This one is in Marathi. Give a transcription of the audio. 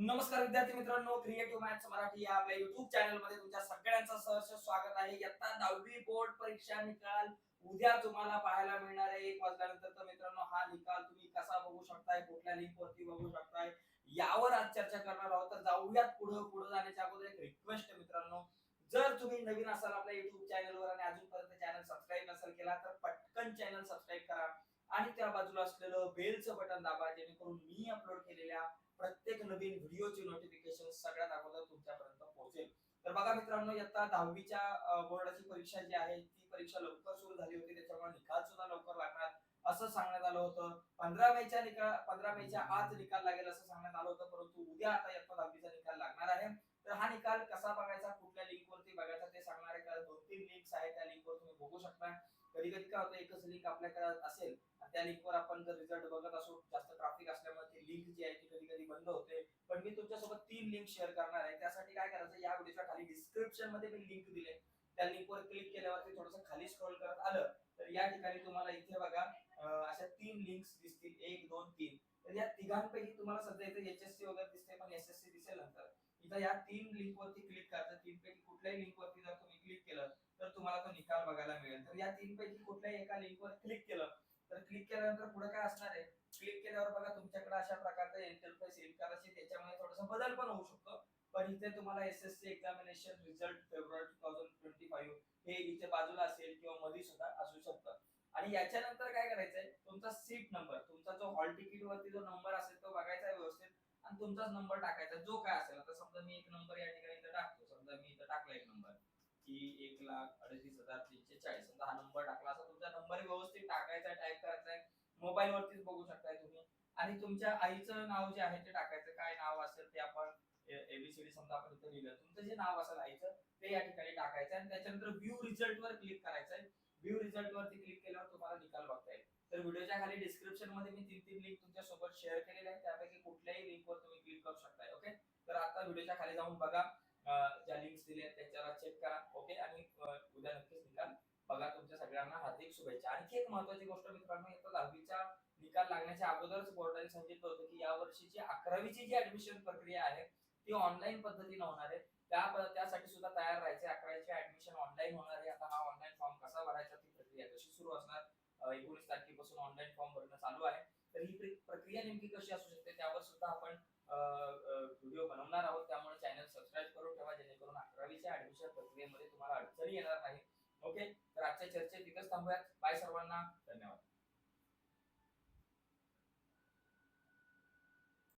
नमस्कार विद्यार्थी मित्रांनो क्रिएटिव्ह मॅथ्स मराठी या आपल्या युट्यूब चॅनलमध्ये तुमच्या सगळ्यांचं सहर्ष स्वागत आहे. इयत्ता दहावी बोर्ड परीक्षा निकाल उद्या तुम्हाला पाहायला मिळणार आहे. एक वाजल्यानंतर तर मित्रांनो हा निकाल तुम्ही कसा बघू शकताय कुठल्या लिंक वरती बघू शकताय यावर आज चर्चा करणार आहोत. तर जाऊयात पुढे पुढे जाण्याच्या अगोदर एक रिक्वेस्ट मित्रांनो. जर तुम्ही नवीन असाल आपल्या युट्यूब चॅनलवर आणि अजूनपर्यंत चॅनल सबस्क्राईब नसेल केला तर पटकन चॅनल सबस्क्राईब करा. आणि त्या बाजूला असलेलं बेलचं बटन दाबा जेणेकरून मी अपलोड केलेल्या प्रत्येक नवीन व्हिडिओची नोटिफिकेशन सगळ्यात अगोदर तुमच्यापर्यंत पोहोचेल. तर बघा मित्रांनो इयत्ता दहावीच्या बोर्डाची परीक्षा जी आहे ती परीक्षा लवकर सुरू झाली होती त्याच्यामुळे निकाल सुद्धा लवकर लागणार असं सांगण्यात आलं होतं. पंधरा मेच्या निकाल पंधरा मेच्या आज निकाल लागेल असं सांगण्यात आलं होतं परंतु उद्या आता इयत्ता दहावीचा निकाल लागणार आहे. तर हा निकाल कसा बघायचा कुठल्या लिंक वरती बघायचा ते सांगणार आहे. कारण दोन तीन लिंक्स आहेत त्या लिंक वर तुम्ही बघू शकता. कधी कधी काय होतं एकच लिंक आपल्याकडे असेल आणि त्या लिंकवर आपण जर रिझल्ट बघत असू जास्त ट्रॅफिक असल्यामुळे ती लिंक जी आहे ती कधी कधी बंद होते पण मी तुमच्यासोबत तीन लिंक शेअर करणार आहे. त्यासाठी काय करायचं या व्हिडिओच्या खाली डिस्क्रिप्शनमध्ये मी लिंक दिले. त्या लिंकवर क्लिक केल्यावरती थोडस खाली स्क्रोल करत आलं तर या ठिकाणी तुम्हाला इथे बघा अशा तीन लिंक्स दिसतील. एक दोन तीन. तर या तिघांपैकी तुम्हाला सध्या इथे एचएससी वगैरे दिसते पण एस एस सी दिसेल नंतर. इथं या तीन लिंक वरती क्लिक करायचं तीन पैकी कुठल्याही लिंक वरती जर तुम्ही क्लिक केलं तर तुम्हाला तो निकाल बघायला मिळेल. तर या तीन पैकी कुठल्याही एका लिंक वर क्लिक केलं तर क्लिक केल्यानंतर पुढे काय असणार आहे? क्लिक केल्यावर बघा तुमच्याकडे अशा प्रकारचं इंटरफेस येईल करायचे त्याच्यामुळे थोडासा बदल पण होऊ शकतो. पण इथे तुम्हाला S S C examination result February two thousand twenty five हे इथे बाजूला असेल किंवा मध्ये सुद्धा असू शकतं. आणि याच्यानंतर काय करायचंय? तुमचा सीट नंबर तुमचा जो हॉल तिकीट वरती जो नंबर असेल तो बघायचा आहे व्यवस्थित आणि तुमचाच नंबर टाकायचा. जो काय असेल आता समजा मी एक नंबर या ठिकाणी इथं टाकतो. समजा मी इथं टाकला एक नंबर की एक लाख अडतीस हजार तीनशे चाळीस. समजा हा नंबर टाकला असा तुमचा नंबर व्यवस्थित टाकायचा टाईप करायचा आहे. मोबाईल वरतीच बघू शकता. आणि तुमच्या आईचं नाव जे आहे ते टाकायचं. काय नाव असेल ते आपण एबीसीडी समजा आपण इथं लिहिलं. तुमचं जे नाव असेल आईचं ते या ठिकाणी टाकायचं आणि त्याच्यानंतर व्ह्यू रिझल्ट वर क्लिक करायचं आहे. व्ह्यू रिझल्ट वरती क्लिक केल्यावर तुम्हाला निकाल बघता येईल. तर व्हिडिओच्या खाली डिस्क्रिप्शनमध्ये मी तीन तीन लिंक तुमच्यासोबत शेअर केलेले आहेत. त्यापैकी कुठल्याही लिंक वर तुम्ही क्लिक करू शकताय ओके तर आता व्हिडिओच्या खाली जाऊन बघा. ज्या लिंक्स दिल्या आहेत त्याच्यावर चेक करा ओके आणि उद्या नक्कीच निकाल बघा. तुमच्या सगळ्यांना हार्दिक शुभेच्छा. आणखी एक महत्वाची गोष्ट मित्रांनो दहावी त्याच्या अगोदरच कोर्टाने सांगितलं होतं की या वर्षीची अकरावीची जी ऍडमिशन प्रक्रिया आहे ती ऑनलाईन पद्धतीने होणार आहे. त्या त्यासाठी सुद्धा तयार राहायचे अकरावीची ऍडमिशन ऑनलाईन होणार आहे. आता हा ऑनलाईन फॉर्म कसा भरायचा ती प्रक्रिया कशी सुरू असणार? एकोणीस तारखेपासून ऑनलाईन फॉर्म भरणं चालू आहे. तर ही प्रक्रिया नेमकी कशी असू शकते त्यावर सुद्धा आपण व्हिडिओ बनवणार आहोत. त्यामुळे चॅनल सबस्क्राईब करून ठेवा जेणेकरून अकरावीच्या ऍडमिशन प्रक्रियेमध्ये तुम्हाला अडचणी येणार नाही ओके तर आजच्या चर्चेत तिथंच थांबूयात. बाय सर्वांना. धन्यवाद.